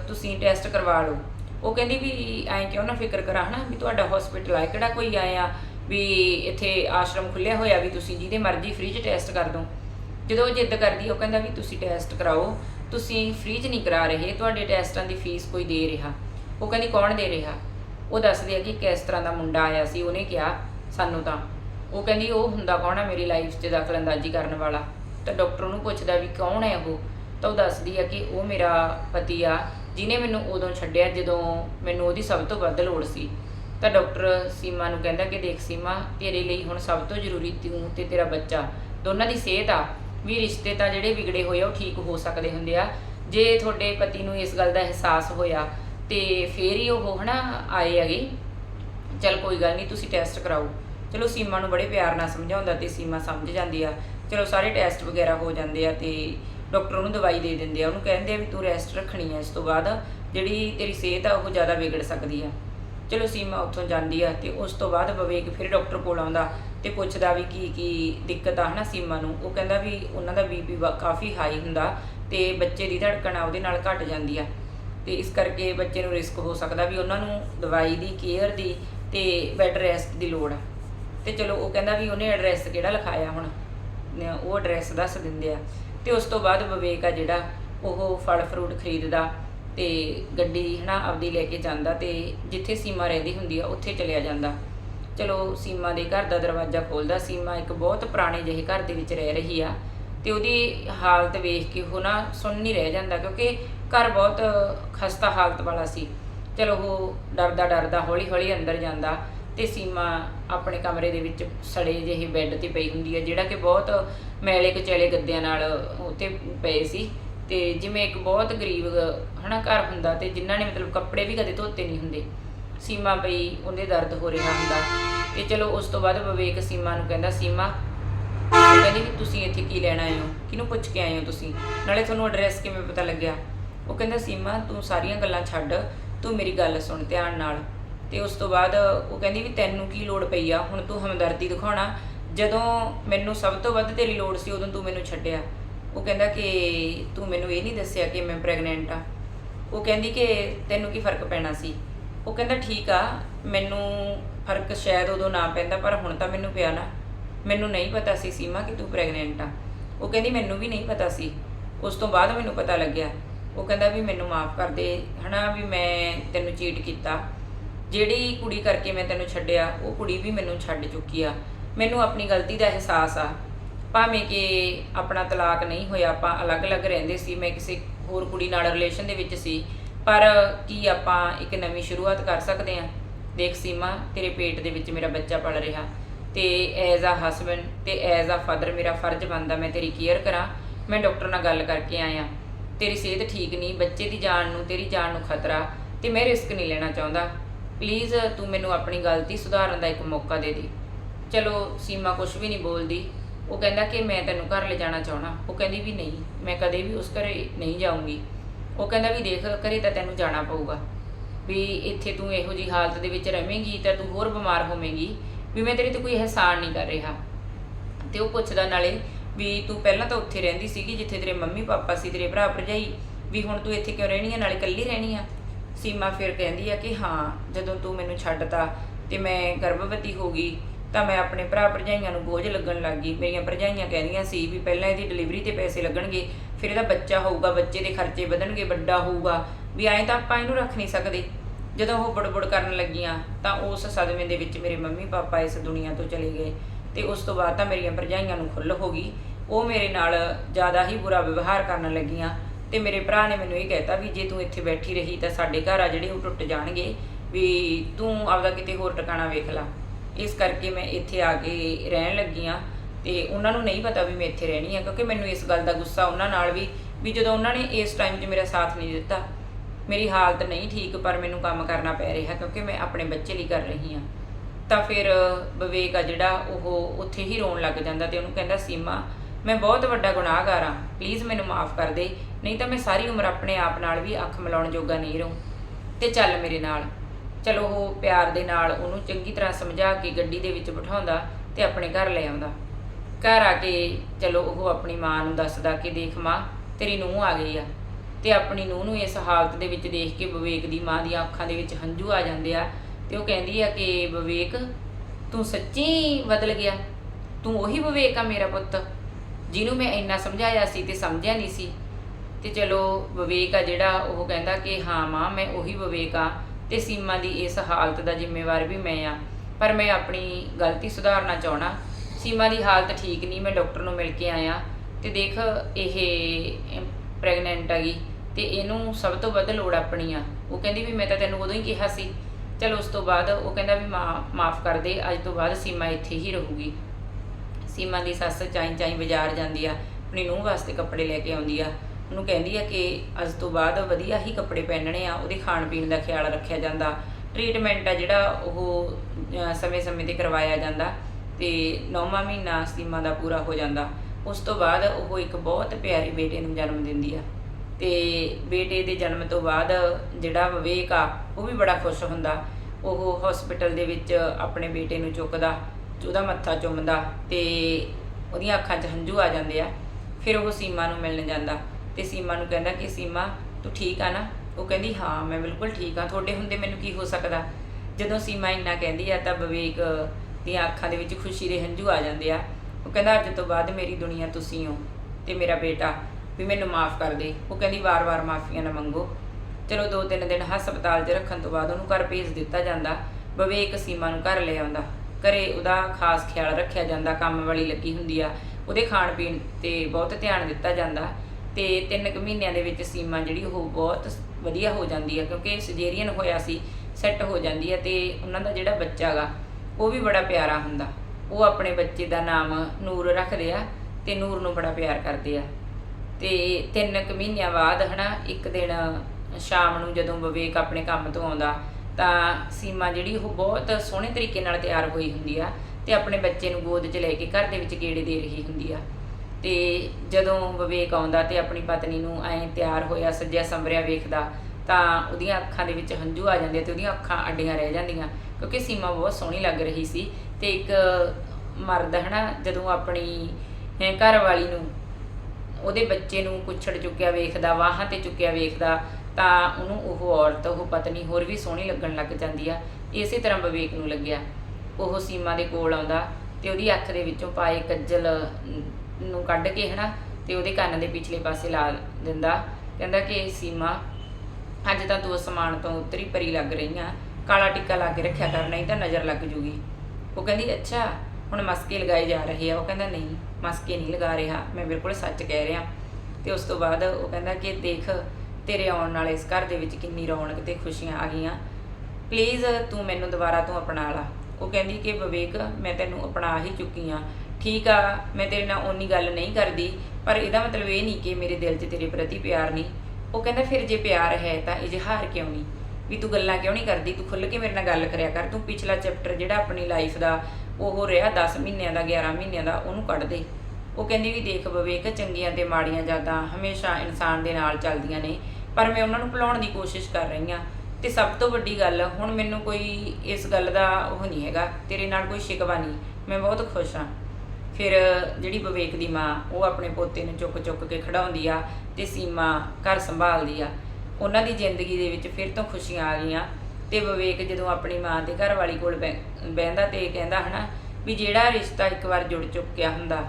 ਤੁਸੀਂ ਟੈਸਟ ਕਰਵਾ ਲਓ। ਉਹ ਕਹਿੰਦੀ ਵੀ ਐਂ ਕਿਉਂ ਨਾ ਫਿਕਰ ਕਰਾਂ, ਹਨਾ, ਵੀ ਤੁਹਾਡਾ ਹਸਪੀਟਲ ਆ ਕਿਹੜਾ ਕੋਈ ਆਇਆ? ਵੀ ਇੱਥੇ ਆਸ਼ਰਮ ਖੁੱਲਿਆ ਹੋਇਆ ਵੀ ਤੁਸੀਂ ਜਿਹਦੇ ਮਰਜ਼ੀ ਫ੍ਰੀ 'ਚ ਟੈਸਟ ਕਰ ਦੋ ਜਦੋਂ ਉਹ ਜਿੱਦ ਕਰਦੀ, ਉਹ ਕਹਿੰਦਾ ਵੀ ਤੁਸੀਂ ਟੈਸਟ ਕਰਾਓ। ਤੁਸੀਂ ਫ੍ਰੀ 'ਚ ਨਹੀਂ ਕਰਾ ਰਹੇ, ਤੁਹਾਡੇ ਟੈਸਟਾਂ ਦੀ ਫੀਸ ਕੋਈ ਦੇ ਰਿਹਾ। ਉਹ ਕਹਿੰਦੀ, ਕੌਣ ਦੇ ਰਿਹਾ? ਉਹ ਦੱਸਦੀ ਆ ਕਿ ਕਿਸ ਤਰ੍ਹਾਂ ਦਾ ਮੁੰਡਾ ਆਇਆ ਸੀ, ਉਹਨੇ ਕਿਹਾ ਸਾਨੂੰ ਤਾਂ। ਉਹ ਕਹਿੰਦੀ, ਉਹ ਹੁੰਦਾ ਕੌਣ ਆ ਮੇਰੀ ਲਾਈਫ 'ਚ ਦਖਲਅੰਦਾਜ਼ੀ ਕਰਨ ਵਾਲਾ? ਤਾਂ ਡਾਕਟਰ ਉਹਨੂੰ ਪੁੱਛਦਾ ਵੀ ਕੌਣ ਹੈ ਉਹ? ਤਾਂ ਉਹ ਦੱਸਦੀ ਆ ਕਿ ਉਹ ਮੇਰਾ ਪਤੀ ਆ, ਜਿਹਨੇ ਮੈਨੂੰ ਉਦੋਂ ਛੱਡਿਆ ਜਦੋਂ ਮੈਨੂੰ ਉਹਦੀ ਸਭ ਤੋਂ ਵੱਧ ਲੋੜ ਸੀ। ਤਾਂ ਡਾਕਟਰ ਸੀਮਾ ਨੂੰ ਕਹਿੰਦਾ ਕਿ ਦੇਖ ਸੀਮਾ, ਤੇਰੇ ਲਈ ਹੁਣ ਸਭ ਤੋਂ ਜ਼ਰੂਰੀ ਤੂੰ ਤੇ ਤੇਰਾ ਬੱਚਾ, ਦੋਨਾਂ ਦੀ ਸਿਹਤ ਆ। ਵੀ ਰਿਸ਼ਤੇ ਤਾਂ ਜਿਹੜੇ ਵਿਗੜੇ ਹੋਏ ਆ, ਉਹ ਠੀਕ ਹੋ ਸਕਦੇ ਹੁੰਦੇ ਆ। ਜੇ ਤੁਹਾਡੇ ਪਤੀ ਨੂੰ ਇਸ ਗੱਲ ਦਾ ਅਹਿਸਾਸ ਹੋਇਆ, ਤੇ ਫੇਰ ਹੀ ਉਹ ਹਨਾ ਆਏ ਹੈਗੇ। ਚਲ ਕੋਈ ਗੱਲ ਨਹੀਂ, ਤੁਸੀਂ ਟੈਸਟ ਕਰਾਓ। ਚਲੋ ਸੀਮਾ ਨੂੰ ਬੜੇ ਪਿਆਰ ਨਾਲ ਸਮਝਾਉਂਦਾ ਤੇ ਸੀਮਾ ਸਮਝ ਜਾਂਦੀ ਆ। ਚਲੋ ਸਾਰੇ ਟੈਸਟ ਵਗੈਰਾ ਹੋ ਜਾਂਦੇ ਆ ਤੇ ਡਾਕਟਰ ਉਹਨੂੰ ਦਵਾਈ ਦੇ ਦਿੰਦੇ ਆ। ਉਹਨੂੰ ਕਹਿੰਦੇ ਆ ਵੀ ਤੂੰ ਰੈਸਟ ਰੱਖਣੀ ਆ ਇਸ ਤੋਂ ਬਾਅਦ। ਜਿਹੜੀ ਤੇਰੀ ਸਿਹਤ ਆ, ਉਹ ਜ਼ਿਆਦਾ ਵਿਗੜ ਸਕਦੀ ਆ। ਚਲੋ ਸੀਮਾ ਉੱਥੋਂ ਜਾਂਦੀ ਆ ਤੇ ਉਸ ਤੋਂ ਬਾਅਦ ਵਿਵੇਕ ਫਿਰ ਡਾਕਟਰ ਕੋਲ ਆਉਂਦਾ ਤੇ ਪੁੱਛਦਾ ਵੀ ਕੀ ਕੀ ਦਿੱਕਤ ਆ ਹਨਾ ਸੀਮਾ ਨੂੰ। ਉਹ ਕਹਿੰਦਾ ਵੀ ਉਹਨਾਂ ਦਾ ਬੀਪੀ ਕਾਫੀ ਹਾਈ ਹੁੰਦਾ ਤੇ ਬੱਚੇ ਦੀ ਧੜਕਣ ਆ ਉਹਦੇ ਨਾਲ ਘਟ ਜਾਂਦੀ ਆ। ਤੇ ਇਸ ਕਰਕੇ ਬੱਚੇ ਨੂੰ ਰਿਸਕ ਹੋ ਸਕਦਾ ਵੀ ਉਹਨਾਂ ਨੂੰ ਦਵਾਈ ਦੀ ਕੇਅਰ ਦੀ ਤੇ ਬੈੱਡ ਰੈਸਟ ਦੀ ਲੋੜ ਆ। ਤੇ ਚਲੋ ਉਹ ਕਹਿੰਦਾ ਵੀ ਉਹਨੇ ਐਡਰੈਸ ਕਿਹੜਾ ਲਿਖਾਇਆ ਹੁਣ? ਉਹ ਐਡਰੈਸ ਦੱਸ ਦਿੰਦੇ ਆ। ਤੇ ਉਸ ਤੋਂ ਬਾਅਦ ਵਿਵੇਕ ਆ ਜਿਹੜਾ, ਉਹ ਫਲ ਫਰੂਟ ਖਰੀਦਦਾ। ਤੇ ਗੱਡੀ ਹਨਾ ਆਪਦੀ ਲੈ ਕੇ ਜਾਂਦਾ ਤੇ ਜਿੱਥੇ ਸੀਮਾ ਰਹਿੰਦੀ ਹੁੰਦੀ ਆ, ਉੱਥੇ ਚਲਿਆ ਜਾਂਦਾ। ਚਲੋ ਸੀਮਾ ਦੇ ਘਰ ਦਾ ਦਰਵਾਜ਼ਾ ਖੋਲਦਾ, ਸੀਮਾ ਇੱਕ ਬਹੁਤ ਪੁਰਾਣੇ ਜਿਹੇ ਘਰ ਦੇ ਵਿੱਚ ਰਹਿ ਰਹੀ ਆ ਤੇ ਉਹਦੀ ਹਾਲਤ ਵੇਖ ਕੇ ਉਹ ਨਾ ਸੁਣ ਨਹੀਂ ਰਹਿ ਜਾਂਦਾ ਕਿਉਂਕਿ ਘਰ ਬਹੁਤ ਖਸਤਾ ਹਾਲਤ ਵਾਲਾ ਸੀ। ਚਲੋ ਉਹ ਡਰਦਾ ਡਰਦਾ ਹੌਲੀ ਹੌਲੀ ਅੰਦਰ ਜਾਂਦਾ ਤੇ ਸੀਮਾ ਆਪਣੇ ਕਮਰੇ ਦੇ ਵਿੱਚ ਸੜੇ ਜਿਹੇ ਬੈੱਡ ਤੇ ਪਈ ਹੁੰਦੀ ਹੈ ਜਿਹੜਾ ਕਿ ਬਹੁਤ ਮੈਲੇ ਕੁਚੈਲੇ ਗੱਦਿਆਂ ਨਾਲ ਉੱਤੇ ਪਏ ਸੀ। ਤੇ ਜਿਵੇਂ ਇੱਕ ਬਹੁਤ ਗਰੀਬ, ਹਨਾ, ਘਰ ਹੁੰਦਾ ਤੇ ਜਿਨ੍ਹਾਂ ਨੇ ਮਤਲਬ ਕੱਪੜੇ ਵੀ ਕਦੇ ਧੋਤੇ ਨਹੀਂ ਹੁੰਦੇ, ਸੀਮਾ ਪਈ ਉਹਦੇ ਦਰਦ ਹੋ ਰਿਹਾ ਹੁੰਦਾ ਤੇ ਚਲੋ ਉਸ ਤੋਂ ਬਾਅਦ ਵਿਵੇਕ ਸੀਮਾ ਨੂੰ ਕਹਿੰਦਾ, ਸੀਮਾ ਕਹਿੰਦੀ ਵੀ ਤੁਸੀਂ ਇੱਥੇ ਕੀ ਲੈਣ ਆਏ ਹੋ? ਕਿਹਨੂੰ ਪੁੱਛ ਕੇ ਆਏ ਹੋ ਤੁਸੀਂ? ਨਾਲੇ ਤੁਹਾਨੂੰ ਐਡਰੈਸ ਕਿਵੇਂ ਪਤਾ ਲੱਗਿਆ? ਉਹ ਕਹਿੰਦਾ, ਸੀਮਾ, ਤੂੰ ਸਾਰੀਆਂ ਗੱਲਾਂ ਛੱਡ, ਤੂੰ ਮੇਰੀ ਗੱਲ ਸੁਣ ਧਿਆਨ ਨਾਲ। ਤੇ ਉਸ ਤੋਂ ਬਾਅਦ ਉਹ ਕਹਿੰਦੀ ਵੀ ਤੈਨੂੰ ਕੀ ਲੋੜ ਪਈ ਆ? ਹੁਣ ਤੂੰ ਹਮਦਰਦੀ ਦਿਖਾਉਣਾ। ਜਦੋਂ ਮੈਨੂੰ ਸਭ ਤੋਂ ਵੱਧ ਤੇਰੀ ਲੋੜ ਸੀ, ਉਦੋਂ ਤੂੰ ਮੈਨੂੰ ਛੱਡਿਆ। ਉਹ ਕਹਿੰਦਾ ਕਿ ਤੂੰ ਮੈਨੂੰ ਇਹ ਨਹੀਂ ਦੱਸਿਆ ਕਿ ਮੈਂ ਪ੍ਰੈਗਨੈਂਟ ਆ। ਉਹ ਕਹਿੰਦੀ ਕਿ ਤੈਨੂੰ ਕੀ ਫ਼ਰਕ ਪੈਣਾ ਸੀ? ਉਹ ਕਹਿੰਦਾ, ਠੀਕ ਆ, ਮੈਨੂੰ ਫ਼ਰਕ ਸ਼ਾਇਦ ਉਦੋਂ ਨਾ ਪੈਂਦਾ, ਪਰ ਹੁਣ ਤਾਂ ਮੈਨੂੰ ਪਿਆ ਨਾ। ਮੈਨੂੰ ਨਹੀਂ ਪਤਾ ਸੀ ਸੀਮਾ ਕਿ ਤੂੰ ਪ੍ਰੈਗਨੈਂਟ ਆ। ਉਹ ਕਹਿੰਦੀ, ਮੈਨੂੰ ਵੀ ਨਹੀਂ ਪਤਾ ਸੀ। ਉਸ ਤੋਂ ਬਾਅਦ ਮੈਨੂੰ ਪਤਾ ਲੱਗਿਆ। ਉਹ ਕਹਿੰਦਾ ਵੀ ਮੈਨੂੰ ਮਾਫ ਕਰ ਦੇ, ਹਨਾ, ਵੀ ਮੈਂ ਤੈਨੂੰ ਚੀਟ ਕੀਤਾ। ਜਿਹੜੀ ਕੁੜੀ ਕਰਕੇ ਮੈਂ ਤੈਨੂੰ ਛੱਡਿਆ, ਉਹ ਕੁੜੀ ਵੀ ਮੈਨੂੰ ਛੱਡ ਚੁੱਕੀ ਆ। ਮੈਨੂੰ ਆਪਣੀ ਗਲਤੀ ਦਾ ਅਹਿਸਾਸ ਆ। ਭਾਵੇਂ ਕਿ ਆਪਣਾ ਤਲਾਕ ਨਹੀਂ ਹੋਇਆ, ਆਪਾਂ ਅਲੱਗ-ਅਲੱਗ ਰਹਿੰਦੇ ਸੀ, ਮੈਂ ਕਿਸੇ ਹੋਰ ਕੁੜੀ ਨਾਲ ਰਿਲੇਸ਼ਨ ਦੇ ਵਿੱਚ ਸੀ, ਪਰ ਕੀ ਆਪਾਂ ਇੱਕ ਨਵੀਂ ਸ਼ੁਰੂਆਤ ਕਰ ਸਕਦੇ ਹਾਂ? ਦੇਖ ਸੀਮਾ, ਤੇਰੇ ਪੇਟ ਦੇ ਵਿੱਚ ਮੇਰਾ ਬੱਚਾ ਪਲ ਰਿਹਾ ਤੇ ਐਜ਼ ਅ ਹਸਬੰਡ ਤੇ ਐਜ਼ ਅ ਫਾਦਰ ਮੇਰਾ ਫਰਜ਼ ਬਣਦਾ ਮੈਂ ਤੇਰੀ ਕੇਅਰ ਕਰਾਂ, ਮੈਂ ਡਾਕਟਰ ਨਾਲ ਗੱਲ ਕਰਕੇ ਆਇਆ। ਤੇਰੀ ਸਿਹਤ ਠੀਕ ਨਹੀਂ, ਬੱਚੇ ਦੀ ਜਾਨ ਨੂੰ, ਤੇਰੀ ਜਾਨ ਨੂੰ ਖਤਰਾ ਤੇ ਮੈਂ ਰਿਸਕ ਨਹੀਂ ਲੈਣਾ ਚਾਹੁੰਦਾ। ਪਲੀਜ਼ ਤੂੰ ਮੈਨੂੰ ਆਪਣੀ ਗਲਤੀ ਸੁਧਾਰਨ ਦਾ ਇੱਕ ਮੌਕਾ ਦੇ ਦੇ। ਚਲੋ ਸੀਮਾ ਕੁਝ ਵੀ ਨਹੀਂ ਬੋਲਦੀ ਉਹ ਕਹਿੰਦਾ ਕਿ ਮੈਂ ਤੈਨੂੰ ਘਰ ਲੈ ਜਾਣਾ ਚਾਹਣਾ ਉਹ ਕਹਿੰਦੀ ਵੀ ਨਹੀਂ, ਮੈਂ ਕਦੇ ਵੀ ਉਸ ਘਰੇ ਨਹੀਂ ਜਾਊਂਗੀ। ਉਹ ਕਹਿੰਦਾ ਵੀ ਦੇਖ, ਘਰੇ ਤਾਂ ਤੈਨੂੰ ਜਾਣਾ ਪਊਗਾ। ਵੀ ਇੱਥੇ ਤੂੰ ਇਹੋ ਜੀ ਹਾਲਤ ਦੇ ਵਿੱਚ ਰਵੇਂਗੀ ਤਾਂ ਤੂੰ ਹੋਰ ਬਿਮਾਰ ਹੋਵੇਂਗੀ ਵੀ ਮੈਂ ਤੇਰੇ ਤੇ ਕੋਈ ਅਹਿਸਾਨ ਨਹੀਂ ਕਰ ਰਿਹਾ। ਤੇ ਉਹ ਪੁੱਛਦਾ ਨਾਲੇ ਵੀ ਤੂੰ ਪਹਿਲਾਂ ਤਾਂ ਉੱਥੇ ਰਹਿੰਦੀ ਸੀਗੀ ਜਿੱਥੇ ਤੇਰੇ ਮੰਮੀ ਪਾਪਾ ਸੀ, ਤੇਰੇ ਭਰਾ ਭਰਜਾਈ, ਵੀ ਹੁਣ ਤੂੰ ਇੱਥੇ ਕਿਉਂ ਰਹਿਣੀ ਆ, ਨਾਲੇ ਇਕੱਲੀ ਰਹਿਣੀ ਆ? ਸੀਮਾ ਫਿਰ ਕਹਿੰਦੀ ਆ ਕਿ ਹਾਂ, ਜਦੋਂ ਤੂੰ ਮੈਨੂੰ ਛੱਡਤਾ ਤੇ ਮੈਂ ਗਰਭਵਤੀ ਹੋ ਗਈ ਤਾਂ ਮੈਂ ਆਪਣੇ ਭਰਾ ਭਰਜਾਈਆਂ ਨੂੰ ਬੋਝ ਲੱਗਣ ਲੱਗ ਗਈ। ਮੇਰੀਆਂ ਭਰਜਾਈਆਂ ਕਹਿੰਦੀਆਂ ਸੀ ਵੀ ਪਹਿਲਾਂ ਇਹਦੀ ਡਿਲੀਵਰੀ ਤੇ ਪੈਸੇ ਲੱਗਣਗੇ, ਫਿਰ ਇਹਦਾ ਬੱਚਾ ਹੋਊਗਾ, ਬੱਚੇ ਦੇ ਖਰਚੇ ਵਧਣਗੇ, ਵੱਡਾ ਹੋਊਗਾ। ਵੀ ਐਂ ਤਾਂ ਆਪਾਂ ਇਹਨੂੰ ਰੱਖ ਨਹੀਂ ਸਕਦੇ। ਜਦੋਂ ਉਹ ਬੜਬੜ ਕਰਨ ਲੱਗੀਆਂ, ਤਾਂ ਉਸ ਸਦਮੇ ਦੇ ਵਿੱਚ ਮੇਰੇ ਮੰਮੀ ਪਾਪਾ ਇਸ ਦੁਨੀਆ ਤੋਂ ਚਲੇ ਗਏ ਤੇ ਉਸ ਤੋਂ ਬਾਅਦ ਤਾਂ ਮੇਰੀਆਂ ਭਰਜਾਈਆਂ ਨੂੰ ਖੁੱਲ੍ਹ ਹੋ ਗਈ। ਉਹ ਮੇਰੇ ਨਾਲ ਜ਼ਿਆਦਾ ਹੀ ਬੁਰਾ ਵਿਵਹਾਰ ਕਰਨ ਲੱਗੀਆਂ ਤੇ ਮੇਰੇ ਭਰਾ ਨੇ ਮੈਨੂੰ ਇਹ ਕਹਿਤਾ ਵੀ ਜੇ ਤੂੰ ਇੱਥੇ ਬੈਠੀ ਰਹੀ ਤਾਂ ਸਾਡੇ ਘਰ ਆ ਜਿਹੜੇ ਉਹ ਟੁੱਟ ਜਾਣਗੇ, ਵੀ ਤੂੰ ਆਪਦਾ ਕਿਤੇ ਹੋਰ ਟਿਕਾਣਾ ਵੇਖ ਲੈ। ਇਸ ਕਰਕੇ ਮੈਂ ਇੱਥੇ ਆ ਕੇ ਰਹਿਣ ਲੱਗੀ ਆ ਤੇ ਉਹਨਾਂ ਨੂੰ ਨਹੀਂ ਪਤਾ ਵੀ ਮੈਂ ਇੱਥੇ ਰਹਿਣੀ ਆ, ਕਿਉਂਕਿ ਮੈਨੂੰ ਇਸ ਗੱਲ ਦਾ ਗੁੱਸਾ ਉਹਨਾਂ ਨਾਲ ਵੀ ਵੀ ਜਦੋਂ ਉਹਨਾਂ ਨੇ ਇਸ ਟਾਈਮ 'ਚ ਮੇਰਾ ਸਾਥ ਨਹੀਂ ਦਿੱਤਾ, ਮੇਰੀ ਹਾਲਤ ਨਹੀਂ ਠੀਕ, ਪਰ ਮੈਨੂੰ ਕੰਮ ਕਰਨਾ ਪੈ ਰਿਹਾ, ਕਿਉਂਕਿ ਮੈਂ ਆਪਣੇ ਬੱਚੇ ਲਈ ਕਰ ਰਹੀ ਹਾਂ। ਤਾਂ ਫਿਰ ਵਿਵੇਕ ਆ ਜਿਹੜਾ, ਉਹ ਉੱਥੇ ਹੀ ਰੋਣ ਲੱਗ ਜਾਂਦਾ ਤੇ ਉਹਨੂੰ ਕਹਿੰਦਾ, ਸੀਮਾ, ਮੈਂ ਬਹੁਤ ਵੱਡਾ ਗੁਨਾਹਗਾਰ ਹਾਂ ਪਲੀਜ਼ ਮੈਨੂੰ ਮਾਫ ਕਰ ਦੇ, ਨਹੀਂ ਤਾਂ ਮੈਂ ਸਾਰੀ ਉਮਰ ਆਪਣੇ ਆਪ ਨਾਲ ਵੀ ਅੱਖ ਮਿਲਾਉਣ ਜੋਗਾ ਨਹੀਂ ਰਹੂੰ, ਤੇ ਚੱਲ ਮੇਰੇ ਨਾਲ। ਚਲੋ ਉਹ ਪਿਆਰ ਦੇ ਨਾਲ ਉਹਨੂੰ ਚੰਗੀ ਤਰ੍ਹਾਂ ਸਮਝਾ ਕੇ ਗੱਡੀ ਦੇ ਵਿੱਚ ਬਿਠਾਉਂਦਾ ਤੇ ਆਪਣੇ ਘਰ ਲੈ ਆਉਂਦਾ। ਘਰ ਆ ਕੇ ਚਲੋ ਉਹ ਆਪਣੀ ਮਾਂ ਨੂੰ ਦੱਸਦਾ ਕਿ ਦੇਖ ਮਾਂ, ਤੇਰੀ ਨੂੰਹ ਆ ਗਈ ਆ ਤੇ ਆਪਣੀ ਨੂੰਹ ਨੂੰ ਇਸ ਹਾਲਤ ਦੇ ਵਿੱਚ ਦੇਖ ਕੇ ਵਿਵੇਕ ਦੀ ਮਾਂ ਦੀਆਂ ਅੱਖਾਂ ਦੇ ਵਿੱਚ ਹੰਝੂ ਆ ਜਾਂਦੇ ਆ ਤੇ ਉਹ ਕਹਿੰਦੀ ਆ ਕਿ ਵਿਵੇਕ, ਤੂੰ ਸੱਚੀ ਬਦਲ ਗਿਆ। ਤੂੰ ਉਹੀ ਵਿਵੇਕ ਆ ਮੇਰਾ ਪੁੱਤ, ਜਿਹਨੂੰ ਮੈਂ ਇੰਨਾ ਸਮਝਾਇਆ ਸੀ ਤੇ ਸਮਝਿਆ ਨਹੀਂ ਸੀ। ਤੇ ਚਲੋ ਵਿਵੇਕ ਆ ਜਿਹੜਾ ਉਹ ਕਹਿੰਦਾ ਕਿ ਹਾਂ ਮਾਂ, ਮੈਂ ਉਹੀ ਵਿਵੇਕ ਆ ਤੇ ਸੀਮਾ ਦੀ ਇਸ ਹਾਲਤ ਦਾ ਜ਼ਿੰਮੇਵਾਰ ਵੀ ਮੈਂ ਆ। ਪਰ ਮੈਂ ਆਪਣੀ ਗਲਤੀ ਸੁਧਾਰਨਾ ਚਾਹਣਾ ਸੀਮਾ ਦੀ ਹਾਲਤ ਠੀਕ ਨਹੀਂ, ਮੈਂ ਡਾਕਟਰ ਨੂੰ ਮਿਲ ਕੇ ਆਇਆ ਤੇ ਦੇਖ ਇਹ ਪ੍ਰੈਗਨੈਂਟ ਆ ਗਈ ਤੇ ਇਹਨੂੰ ਸਭ ਤੋਂ ਵੱਧ ਲੋੜ ਆਪਣੀ ਆ। ਉਹ ਕਹਿੰਦੀ ਵੀ ਮੈਂ ਤਾਂ ਤੈਨੂੰ ਉਦੋਂ ਹੀ ਕਿਹਾ ਸੀ। ਚਲ ਉਸ ਤੋਂ ਬਾਅਦ ਉਹ ਕਹਿੰਦਾ ਵੀ ਮਾਂ, ਮਾਫ ਕਰ ਦੇ, ਅੱਜ ਤੋਂ ਬਾਅਦ ਸੀਮਾ ਇੱਥੇ ਹੀ ਰਹੂਗੀ। ਸੀਮਾ ਦੀ ਸੱਸ ਚਾਈ ਚਾਈ ਬਾਜ਼ਾਰ ਜਾਂਦੀ ਆ, ਆਪਣੀ ਨੂੰਹ ਵਾਸਤੇ ਕੱਪੜੇ ਲੈ ਕੇ ਆਉਂਦੀ ਆ। ਉਹਨੂੰ ਕਹਿੰਦੀ ਆ ਕਿ ਅੱਜ ਤੋਂ ਬਾਅਦ ਵਧੀਆ ਹੀ ਕੱਪੜੇ ਪਹਿਨਣੇ ਆ, ਉਹਦੇ ਖਾਣ ਪੀਣ ਦਾ ਖਿਆਲ ਰੱਖਿਆ ਜਾਂਦਾ। ਟ੍ਰੀਟਮੈਂਟ ਆ ਜਿਹੜਾ ਉਹ ਸਮੇਂ-ਸਮੇਂ ਤੇ ਕਰਵਾਇਆ ਜਾਂਦਾ ਤੇ ਨੌਵਾਂ ਮਹੀਨਾ ਸੀਮਾ ਦਾ ਪੂਰਾ ਹੋ ਜਾਂਦਾ। ਉਸ ਤੋਂ ਬਾਅਦ ਉਹ ਇੱਕ ਬਹੁਤ ਪਿਆਰੇ ਬੇਟੇ ਨੂੰ ਜਨਮ ਦਿੰਦੀ ਆ। ਤੇ ਬੇਟੇ ਦੇ ਜਨਮ ਤੋਂ ਬਾਅਦ ਜਿਹੜਾ ਵਿਵੇਕ ਆ, ਉਹ ਵੀ ਬੜਾ ਖੁਸ਼ ਹੁੰਦਾ। ਉਹ ਹਸਪੀਟਲ ਦੇ ਵਿੱਚ ਆਪਣੇ ਬੇਟੇ ਨੂੰ ਚੁੱਕਦਾ, ਉਹਦਾ ਮੱਥਾ ਚੁੰਮਦਾ ਤੇ ਉਹਦੀਆਂ ਅੱਖਾਂ 'ਚ ਹੰਝੂ ਆ ਜਾਂਦੇ ਆ। ਫਿਰ ਉਹ ਸੀਮਾ ਨੂੰ ਮਿਲਣ ਜਾਂਦਾ। ਤੇ ਸੀਮਾ ਨੂੰ ਕਹਿੰਦਾ ਕਿ ਸੀਮਾ, ਤੂੰ ਠੀਕ ਆ ਨਾ? ਉਹ ਕਹਿੰਦੀ, ਹਾਂ, ਮੈਂ ਬਿਲਕੁਲ ਠੀਕ ਆ। ਤੁਹਾਡੇ ਹੁੰਦੇ ਮੈਨੂੰ ਕੀ ਹੋ ਸਕਦਾ? ਜਦੋਂ ਸੀਮਾ ਇੰਨਾ ਕਹਿੰਦੀ ਆ, ਤਾਂ ਵਿਵੇਕ ਦੀਆਂ ਅੱਖਾਂ ਦੇ ਵਿੱਚ ਖੁਸ਼ੀ ਦੇ ਹੰਝੂ ਆ ਜਾਂਦੇ ਆ। ਉਹ ਕਹਿੰਦਾ, ਅੱਜ ਤੋਂ ਬਾਅਦ ਮੇਰੀ ਦੁਨੀਆ ਤੁਸੀਂ ਹੋ ਤੇ ਮੇਰਾ ਬੇਟਾ ਵੀ ਮੈਨੂੰ ਮਾਫ ਕਰ ਦੇ। ਉਹ ਕਹਿੰਦੀ, ਵਾਰ-ਵਾਰ ਮਾਫੀਆਂ ਨਾ ਮੰਗੋ। ਚਲੋ ਦੋ ਤਿੰਨ ਦਿਨ ਹਸਪਤਾਲ 'ਚ ਰੱਖਣ ਤੋਂ ਬਾਅਦ ਉਹਨੂੰ ਘਰ ਭੇਜ ਦਿੱਤਾ ਜਾਂਦਾ। ਵਿਵੇਕ ਸੀਮਾ ਨੂੰ ਘਰ ਲੈ ਆਉਂਦਾ। ਘਰੇ ਉਹਦਾ ਖਾਸ ਖਿਆਲ ਰੱਖਿਆ ਜਾਂਦਾ। ਕੰਮ ਵਾਲੀ ਲੱਗੀ ਹੁੰਦੀ ਆ। ਉਹਦੇ ਖਾਣ ਪੀਣ ਤੇ ਬਹੁਤ ਧਿਆਨ ਦਿੱਤਾ ਜਾਂਦਾ। ਤੇ ਤਿੰਨ ਕੁ ਮਹੀਨਿਆਂ ਦੇ ਵਿੱਚ ਸੀਮਾ ਜਿਹੜੀ ਉਹ ਬਹੁਤ ਵਧੀਆ ਹੋ ਜਾਂਦੀ ਆ, ਕਿਉਂਕਿ ਸਜੇਰੀਅਨ ਹੋਇਆ ਸੀ ਸੈੱਟ ਹੋ ਜਾਂਦੀ ਆ ਤੇ ਉਹਨਾਂ ਦਾ ਜਿਹੜਾ ਬੱਚਾ ਗਾ, ਉਹ ਵੀ ਬੜਾ ਪਿਆਰਾ ਹੁੰਦਾ। ਉਹ ਆਪਣੇ ਬੱਚੇ ਦਾ ਨਾਮ ਨੂਰ ਰੱਖਦੇ ਆ ਤੇ ਨੂਰ ਨੂੰ ਬੜਾ ਪਿਆਰ ਕਰਦੇ ਆ। ਤੇ ਤਿੰਨ ਕੁ ਮਹੀਨਿਆਂ ਬਾਅਦ ਹਨਾ, ਇੱਕ ਦਿਨ ਸ਼ਾਮ ਨੂੰ ਜਦੋਂ ਵਿਵੇਕ ਆਪਣੇ ਕੰਮ ਤੋਂ ਆਉਂਦਾ, ਤਾਂ ਸੀਮਾ ਜਿਹੜੀ ਉਹ ਬਹੁਤ ਸੋਹਣੇ ਤਰੀਕੇ ਨਾਲ ਤਿਆਰ ਹੋਈ ਹੁੰਦੀ ਆ ਤੇ ਆਪਣੇ ਬੱਚੇ ਨੂੰ ਗੋਦ 'ਚ ਲੈ ਕੇ ਘਰ ਦੇ ਵਿੱਚ ਗੇੜੇ ਦੇ ਰਹੀ ਹੁੰਦੀ ਆ। ਤੇ ਜਦੋਂ ਵਿਵੇਕ ਆਉਂਦਾ ਤੇ ਆਪਣੀ ਪਤਨੀ ਨੂੰ ਐਂ ਤਿਆਰ ਹੋਇਆ ਸੱਜਿਆ ਸੰਭਰਿਆ ਵੇਖਦਾ ਤਾਂ ਉਹਦੀਆਂ ਅੱਖਾਂ ਦੇ ਵਿੱਚ ਹੰਝੂ ਆ ਜਾਂਦੇ ਤੇ ਉਹਦੀਆਂ ਅੱਖਾਂ ਅੱਡੀਆਂ ਰਹਿ ਜਾਂਦੀਆਂ ਕਿਉਂਕਿ ਸੀਮਾ ਬਹੁਤ ਸੋਹਣੀ ਲੱਗ ਰਹੀ ਸੀ ਤੇ ਇੱਕ ਮਰਦ ਹਨਾ ਜਦੋਂ ਆਪਣੀ ਹੈਂ, ਘਰ ਵਾਲੀ ਨੂੰ ਉਹਦੇ ਬੱਚੇ ਨੂੰ ਕੁੱਛੜ ਚੁੱਕਿਆ ਵੇਖਦਾ ਵਾਹਾਂ ਤੇ ਚੁੱਕਿਆ ਵੇਖਦਾ ਤਾਂ ਉਹਨੂੰ ਉਹ ਔਰਤ ਉਹ ਪਤਨੀ ਹੋਰ ਵੀ ਸੋਹਣੀ ਲੱਗਣ ਲੱਗ ਜਾਂਦੀ ਆ ਇਸੇ ਤਰ੍ਹਾਂ ਵਿਵੇਕ ਨੂੰ ਲੱਗਿਆ। ਉਹ ਸੀਮਾ ਦੇ ਕੋਲ ਆਉਂਦਾ ਤੇ ਉਹਦੀ ਅੱਖ ਦੇ ਵਿੱਚੋਂ ਪਾਏ ਕੱਜਲ ਨੂੰ ਕੱਢ ਕੇ ਹਨਾ, ਤੇ ਉਹਦੇ ਕੰਨ ਦੇ ਪਿਛਲੇ ਪਾਸੇ ਲਾ ਦਿੰਦਾ। ਕਹਿੰਦਾ ਕਿ ਸੀਮਾ, ਅੱਜ ਤਾਂ ਤੂੰ ਅਸਮਾਨ ਤੋਂ ਉਤਰੀ ਪਰੀ ਲੱਗ ਰਹੀ ਆ। ਕਾਲਾ ਟਿੱਕਾ ਲਾ ਕੇ ਰੱਖਿਆ ਕਰ, ਨਹੀਂ ਤਾਂ ਨਜ਼ਰ ਲੱਗ ਜੂਗੀ। ਉਹ ਕਹਿੰਦੀ, ਅੱਛਾ, ਹੁਣ ਮਸਕੇ ਲਗਾਏ ਜਾ ਰਹੇ ਆ। ਉਹ ਕਹਿੰਦਾ, ਨਹੀਂ, ਮਸਕੇ ਨਹੀਂ ਲਗਾ ਰਿਹਾ। ਮੈਂ ਬਿਲਕੁਲ ਸੱਚ ਕਹਿ ਰਿਹਾ। ਤੇ ਉਸ ਤੋਂ ਬਾਅਦ ਉਹ ਕਹਿੰਦਾ ਕਿ ਦੇਖ, ਤੇਰੇ ਆਉਣ ਨਾਲ ਇਸ ਘਰ ਦੇ ਵਿੱਚ ਕਿੰਨੀ ਰੌਣਕ ਤੇ ਖੁਸ਼ੀਆਂ ਆ ਗਈਆਂ। ਪਲੀਜ਼, ਤੂੰ ਮੈਨੂੰ ਦੁਬਾਰਾ ਤੋਂ ਅਪਣਾ ਲਾ। ਉਹ ਕਹਿੰਦੀ ਕਿ, ਵਿਵੇਕ, ਮੈਂ ਤੈਨੂੰ ਅਪਣਾ ਹੀ ਚੁੱਕੀ ਆ। ਠੀਕ ਆ, ਮੈਂ ਤੇਰੇ ਨਾਲ ਓਨੀ ਗੱਲ ਨਹੀਂ ਕਰਦੀ, ਪਰ ਇਹਦਾ ਮਤਲਬ ਇਹ ਨਹੀਂ ਕਿ ਮੇਰੇ ਦਿਲ 'ਚ ਤੇਰੇ ਪ੍ਰਤੀ ਪਿਆਰ ਨਹੀਂ। ਉਹ ਕਹਿੰਦਾ, ਫਿਰ ਜੇ ਪਿਆਰ ਹੈ ਤਾਂ ਇਜ਼ਹਾਰ ਕਿਉਂ ਨਹੀਂ? ਵੀ ਤੂੰ ਗੱਲਾਂ ਕਿਉਂ ਨਹੀਂ ਕਰਦੀ? ਤੂੰ ਖੁੱਲ੍ਹ ਕੇ ਮੇਰੇ ਨਾਲ ਗੱਲ ਕਰਿਆ ਕਰ। ਤੂੰ ਪਿਛਲਾ ਚੈਪਟਰ ਜਿਹੜਾ ਆਪਣੀ ਲਾਈਫ ਦਾ ਉਹ ਰਿਹਾ 10 ਮਹੀਨਿਆਂ ਦਾ 11 ਮਹੀਨਿਆਂ ਦਾ, ਉਹਨੂੰ ਕੱਢ ਦੇ। ਉਹ ਕਹਿੰਦੀ ਵੀ ਦੇਖ ਵਿਵੇਕ, ਚੰਗੀਆਂ ਤੇ ਮਾੜੀਆਂ ਯਾਦਾਂ ਹਮੇਸ਼ਾ ਇਨਸਾਨ ਦੇ ਨਾਲ ਚੱਲਦੀਆਂ ਨੇ, ਪਰ ਮੈਂ ਉਹਨਾਂ ਨੂੰ ਭੁਲਾਉਣ ਦੀ ਕੋਸ਼ਿਸ਼ ਕਰ ਰਹੀ ਹਾਂ। ਤੇ ਸਭ ਤੋਂ ਵੱਡੀ ਗੱਲ, ਹੁਣ ਮੈਨੂੰ ਕੋਈ ਇਸ ਗੱਲ ਦਾ ਉਹ ਨਹੀਂ ਹੈਗਾ, ਤੇਰੇ ਨਾਲ ਕੋਈ ਸ਼ਿਕਵਾ ਨਹੀਂ। ਮੈਂ ਬਹੁਤ ਖੁਸ਼ ਹਾਂ। ਫਿਰ ਜਿਹੜੀ ਵਿਵੇਕ ਦੀ ਮਾਂ, ਉਹ ਆਪਣੇ ਪੋਤੇ ਨੂੰ ਚੁੱਕ ਚੁੱਕ ਕੇ ਖੜਾਉਂਦੀ ਆ ਤੇ ਸੀਮਾ ਘਰ ਸੰਭਾਲਦੀ ਆ। ਉਹਨਾਂ ਦੀ ਜ਼ਿੰਦਗੀ ਦੇ ਵਿੱਚ ਫਿਰ ਤੋਂ ਖੁਸ਼ੀਆਂ ਆ ਗਈਆਂ ਤੇ ਵਿਵੇਕ ਜਦੋਂ ਆਪਣੀ ਮਾਂ ਦੇ ਘਰ ਵਾਲੀ ਕੋਲ ਬਹਿ- ਬਹਿੰਦਾ ਤੇ ਕਹਿੰਦਾ ਹਨਾ ਵੀ ਜਿਹੜਾ ਰਿਸ਼ਤਾ ਇੱਕ ਵਾਰ ਜੁੜ ਚੁੱਕਿਆ ਹੁੰਦਾ,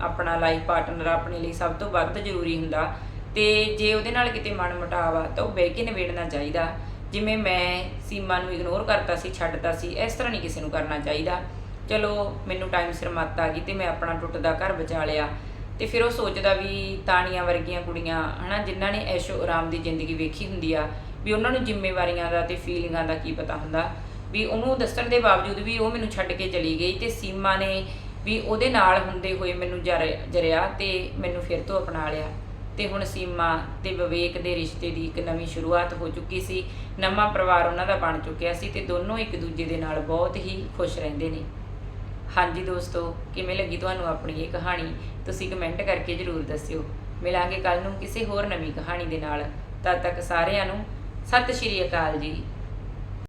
ਆਪਣਾ ਲਾਈਫ ਪਾਰਟਨਰ ਆਪਣੇ ਲਈ ਸਭ ਤੋਂ ਵੱਧ ਜ਼ਰੂਰੀ ਹੁੰਦਾ ਤੇ ਜੇ ਉਹਦੇ ਨਾਲ ਕਿਤੇ ਮਨ ਮਟਾਵਾ ਤਾਂ ਉਹ ਬਹਿ ਕੇ ਨਿਬੇੜਨਾ ਚਾਹੀਦਾ। ਜਿਵੇਂ ਮੈਂ ਸੀਮਾ ਨੂੰ ਇਗਨੋਰ ਕਰਤਾ ਸੀ, ਛੱਡਤਾ ਸੀ, ਇਸ ਤਰ੍ਹਾਂ ਨਹੀਂ ਕਿਸੇ ਨੂੰ ਕਰਨਾ ਚਾਹੀਦਾ। ਚਲੋ ਮੈਨੂੰ ਟਾਈਮ ਸਿਰ ਮੱਤ ਆ ਗਈ ਤੇ ਮੈਂ ਆਪਣਾ ਟੁੱਟਦਾ ਘਰ ਬਚਾ ਲਿਆ। ਤੇ ਫਿਰ ਉਹ ਸੋਚਦਾ ਵੀ ਤਾਣੀਆਂ ਵਰਗੀਆਂ ਕੁੜੀਆਂ, ਹਨਾ, ਜਿਨ੍ਹਾਂ ਨੇ ਐਸ਼ੋ ਆਰਾਮ ਦੀ ਜ਼ਿੰਦਗੀ ਵੇਖੀ ਹੁੰਦੀ ਆ, ਵੀ ਉਹਨਾਂ ਨੂੰ ਜ਼ਿੰਮੇਵਾਰੀਆਂ ਦਾ ਤੇ ਫੀਲਿੰਗਾਂ ਦਾ ਕੀ ਪਤਾ ਹੁੰਦਾ। ਵੀ ਉਹਨੂੰ ਦੱਸਣ ਦੇ ਬਾਵਜੂਦ ਵੀ ਉਹ ਮੈਨੂੰ ਛੱਡ ਕੇ ਚਲੀ ਗਈ ਤੇ ਸੀਮਾ ਨੇ ਵੀ ਉਹਦੇ ਨਾਲ ਹੁੰਦੇ ਹੋਏ ਮੈਨੂੰ ਜਰ- ਜਰਿਆ ਤੇ ਮੈਨੂੰ ਫਿਰ ਤੋਂ ਅਪਣਾ ਲਿਆ। ਤੇ ਹੁਣ ਸੀਮਾ ਤੇ ਵਿਵੇਕ ਦੇ ਰਿਸ਼ਤੇ ਦੀ ਇੱਕ ਨਵੀਂ ਸ਼ੁਰੂਆਤ ਹੋ ਚੁੱਕੀ ਸੀ। ਨਵਾਂ ਪਰਿਵਾਰ ਉਹਨਾਂ ਦਾ ਬਣ ਚੁੱਕਿਆ ਸੀ ਤੇ ਦੋਨੋਂ ਇੱਕ ਦੂਜੇ ਦੇ ਨਾਲ ਬਹੁਤ ਹੀ ਖੁਸ਼ ਰਹਿੰਦੇ ਨੇ। ਹਾਂਜੀ ਦੋਸਤੋ, ਕਿਵੇਂ ਲੱਗੀ ਤੁਹਾਨੂੰ ਆਪਣੀ ਇਹ ਕਹਾਣੀ? ਤੁਸੀਂ ਕਮੈਂਟ ਕਰਕੇ ਜਰੂਰ ਦੱਸਿਓ। ਮਿਲਾਂਗੇ ਕੱਲ ਨੂੰ ਕਿਸੇ ਹੋਰ ਨਵੀਂ ਕਹਾਣੀ ਦੇ ਨਾਲ। ਤਦ ਤੱਕ ਸਾਰਿਆਂ ਨੂੰ ਸਤਿ ਸ਼੍ਰੀ ਅਕਾਲ ਜੀ।